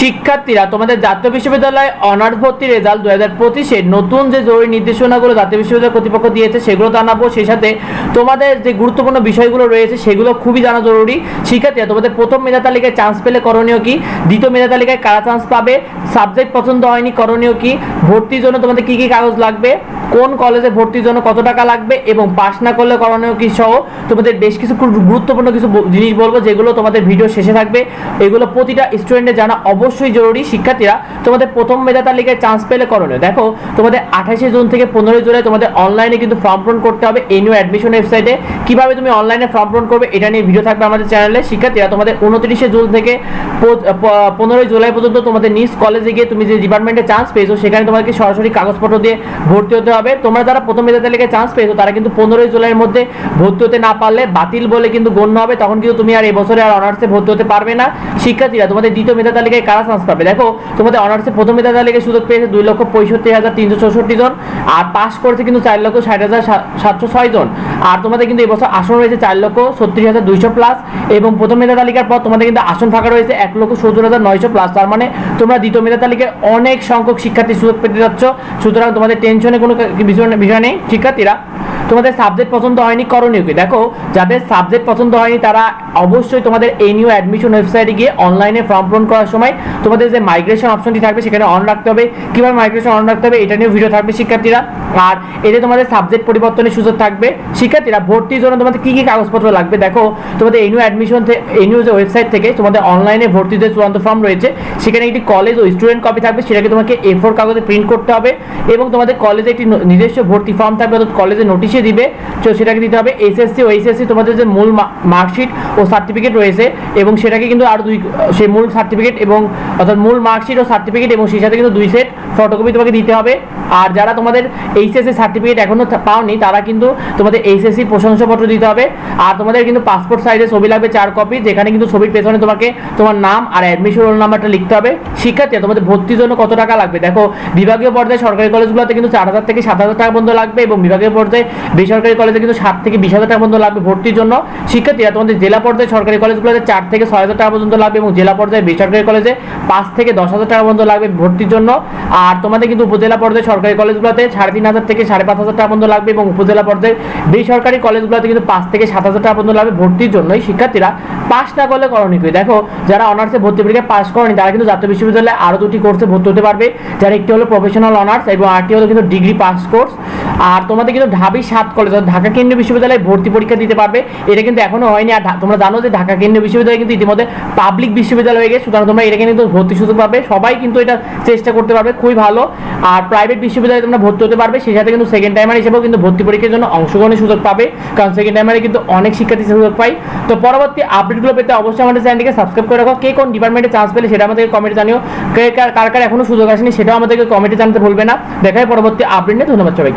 শিক্ষার্থীরা, তোমাদের জাতীয় বিশ্ববিদ্যালয়ে অনার্স ভর্তি রেজাল্ট দু হাজার পঁচিশে নতুন যে জরুরি নির্দেশনাগুলো জাতীয় বিশ্ববিদ্যালয় কর্তৃপক্ষ দিয়েছে, সেগুলো জানাব। সেই সাথে তোমাদের যে গুরুত্বপূর্ণ বিষয়গুলো রয়েছে, সেগুলো খুবই জানা জরুরি। শিক্ষার্থীরা, তোমাদের প্রথম মেধা তালিকায় চান্স পেলে করণীয় কি? দ্বিতীয় মেধা তালিকায় কারা চান্স পাবে? সাবজেক্ট পছন্দ হয়নি, করণীয় কি? ভর্তির জন্য তোমাদের কি কি কাগজ লাগবে? কোন কলেজে ভর্তির জন্য কত টাকা লাগবে? এবং পাশ না করলে করণীয় কি সহ? তোমাদের বেশ কিছু গুরুত্বপূর্ণ কিছু জিনিস বলব, যেগুলো তোমাদের ভিডিও শেষে থাকবে। এগুলো প্রতিটা স্টুডেন্টের জানা অবশ্যই জরুরি। শিক্ষার্থীরা, তোমাদের প্রথম মেধা তালিকায় চান্স পেলে করণীয়। দেখো, তোমাদের আঠাশে জুন থেকে পনেরোই জুলাই তোমাদের অনলাইনে কিন্তু ফর্ম পূরণ করতে হবে এই নিউ অ্যাডমিশন ওয়েবসাইটে কীভাবে তুমি অনলাইনে ফর্ম পূরণ করবে, এটা নিয়ে ভিডিও থাকবে আমাদের চ্যানেলে শিক্ষার্থীরা, তোমাদের উনত্রিশে জুন থেকে পনেরোই জুলাই পর্যন্ত তোমাদের নিজ কলেজে গিয়ে তুমি যে ডিপার্টমেন্টে চান্স পেয়েছ, সেখানে তোমাকে সরাসরি কাগজপত্র দিয়ে ভর্তি হতে হবে। তোমরা যারা প্রথম মেধা তালিকায় চান্স পেয়েছ, তারা কিন্তু পনেরোই জুলাইয়ের মধ্যে ভর্তি হতে না পারলে বাতিল বলে কিন্তু গণ্য হবে। তখন কিন্তু তুমি আর এবছরে আর অনার্সে ভর্তি হতে পারবে না। শিক্ষার্থীরা, তোমাদের দ্বিতীয় মেধা তালিকায় কারা চান্স পাবে দেখো, তোমাদের অনার্সে প্রথম মেধা তালিকায় সুযোগ পেয়েছে দুই লক্ষ পঁয়ষট্টি হাজার তিনশো চৌষট্টি জন, আর পাস করেছে কিন্তু চার লক্ষ ষাট হাজার সাতশো ছয় জন। আর তোমাদের কিন্তু এবছর আসন রয়েছে চার লক্ষ ছত্রিশ হাজার দুইশো প্লাস এবং প্রথম মেধা তালিকার পর তোমাদের কিন্তু আসন ফাঁকা রয়েছে এক লক্ষ সত্তর হাজার নয়শো প্লাস তার মানে তোমরা দ্বিতীয় মেধা তালিকায় অনেক সংখ্যক শিক্ষার্থী সুযোগ পেতে যাচ্ছ, সুতরাং তোমাদের টেনশনে কোনো বিষয় নেই। শিক্ষার্থীরা তোমাদের সাবজেক্ট পছন্দ হয়নি, করণীয় কি? দেখো, যাদের সাবজেক্ট পছন্দ হয়নি, তারা অবশ্যই তোমাদের এই নিউ অ্যাডমিশন ওয়েবসাইটে গিয়ে অনলাইনে ফর্ম পূরণ করার সময় তোমাদের যে মাইগ্রেশন অপশনটি থাকবে সেখানে অন রাখতে হবে। কীভাবে মাইগ্রেশন অন রাখতে হবে, এটা নিয়ে ভিডিও থাকবে শিক্ষার্থীরা। আর এতে তোমাদের সাবজেক্ট পরিবর্তনের সুযোগ থাকবে। শিক্ষার্থীরা ভর্তির জন্য তোমাদের কি কি কাগজপত্র লাগবে? দেখো, তোমাদের এই নিউ অ্যাডমিশন এই নিউ যে ওয়েবসাইট থেকে তোমাদের অনলাইনে ভর্তির যে চূড়ান্ত ফর্ম রয়েছে, সেখানে একটি কলেজ ও স্টুডেন্ট কপি থাকবে, সেটাকে তোমাকে এ ফোর কাগজে প্রিন্ট করতে হবে। এবং তোমাদের কলেজে একটি নিজস্ব ভর্তি ফর্ম থাকবে, অর্থাৎ কলেজে নোটিশে দিবে। তো সেটাকে দিতে হবে এসএসসি ও এইচএসসি তোমাদের যে মূল মার্কশিট ও সার্টিফিকেট রয়েছে এবং সেটাকে কিন্তু আরও দুই সেই মূল সার্টিফিকেট এবং অর্থাৎ মূল মার্কশিট ও সার্টিফিকেট এবং সেই সাথে কিন্তু দুই সেট ফটোকপি তোমাকে দিতে হবে। আর যারা তোমাদের এইচএসসি সার্টিফিকেট এখনও পাওনি, তারা কিন্তু তোমাদের এইচএসসি প্রশংসাপত্র দিতে হবে। আর তোমাদের কিন্তু পাসপোর্ট সাইজে ছবি লাগবে চার কপি যেখানে কিন্তু ছবির পেছনে তোমাকে তোমার নাম আর অ্যাডমিশন রোল নাম্বারটা লিখতে হবে। শিক্ষার্থী তোমাদের ভর্তির জন্য কত টাকা লাগবে? দেখো, বিভাগীয় পর্যায়ে সরকারি কলেজগুলোতে কিন্তু চার হাজার থেকে সাত হাজার টাকা পর্যন্ত লাগবে এবং বিভাগীয় পর্যায়ে বেসরকারি কলেজে কিন্তু সাত থেকে বিশ হাজার টাকা পর্যন্ত লাগবে ভর্তির জন্য শিক্ষার্থীরা তোমাদের জেলা পর্যায়ে সরকারি কলেজগুলোতে চার থেকে ছয় হাজার টাকা পর্যন্ত লাগবে এবং জেলা পর্যায়ে বেসরকারি কলেজে পাঁচ থেকে দশ হাজার টাকা পর্যন্ত লাগবে ভর্তির জন্য। আর তোমাদের কিন্তু উপজেলা পর্যায়ে সরকারি কলেজগুলোতে সাড়ে তিন হাজার থেকে সাড়ে পাঁচ হাজার টাকা পর্যন্ত লাগবে এবং উপজেলা পর্যায়ে বেসরকারি কলেজগুলোতে কিন্তু পাঁচ থেকে সাত হাজার টাকা পর্যন্ত লাগবে ভর্তির জন্যই শিক্ষার্থীরা পাস না করলে করণীয় দেখো, যারা অনার্সে ভর্তি পরীক্ষায় পাশ করেনি, তারা কিন্তু জাতীয় বিশ্ববিদ্যালয়ে আরও দুটি কোর্সে ভর্তি হতে পারবে। যার একটি হলো প্রফেশনাল অনার্স এবং আরেকটি হলো কিন্তু ডিগ্রি পাস কোর্স আর তোমাদের কিন্তু ঢাবি সাত কলেজ ঢাকা কেন্দ্রীয় বিশ্ববিদ্যালয়ে ভর্তি পরীক্ষা দিতে পারবে। এটা কিন্তু এখনও হয়নি। আর তোমরা জানো যে ঢাকা কেন্দ্রীয় বিশ্ববিদ্যালয় কিন্তু ইতিমধ্যে পাবলিক বিশ্ববিদ্যালয় হয়ে গেছে। সুতরাং তোমরা এটা কিন্তু ভর্তি সুযোগ পাবে। সবাই কিন্তু এটা চেষ্টা করতে পারবে। খুবই ভালো। আর প্রাইভেট বিশ্ববিদ্যালয়ে তোমরা ভর্তি হতে পারবে। সেই সাথে কিন্তু সেকেন্ড টাইমার হিসেবেও কিন্তু ভর্তি পরীক্ষার জন্য অংশগ্রহণের সুযোগ পাবে। কারণ সেকেন্ড টাইমারে কিন্তু অনেক শিক্ষার্থী সুযোগ পাই তো পরবর্তী আপডেটগুলো পেতে অবশ্যই আমাদের চ্যানেলটিকে সাবস্ক্রাইব করে রাখো। কে কোন ডিপার্টমেন্টে চান্স পেলে সেটা আমাদেরকে কমেন্টে জানিও। কে কার কার কার এখনও সুযোগ আসেনি সেটাও আমাদেরকে কমেন্টে জানাতে ভুলবে না। দেখায় পরবর্তী আপডেট নিয়ে। ধন্যবাদ সবাইকে।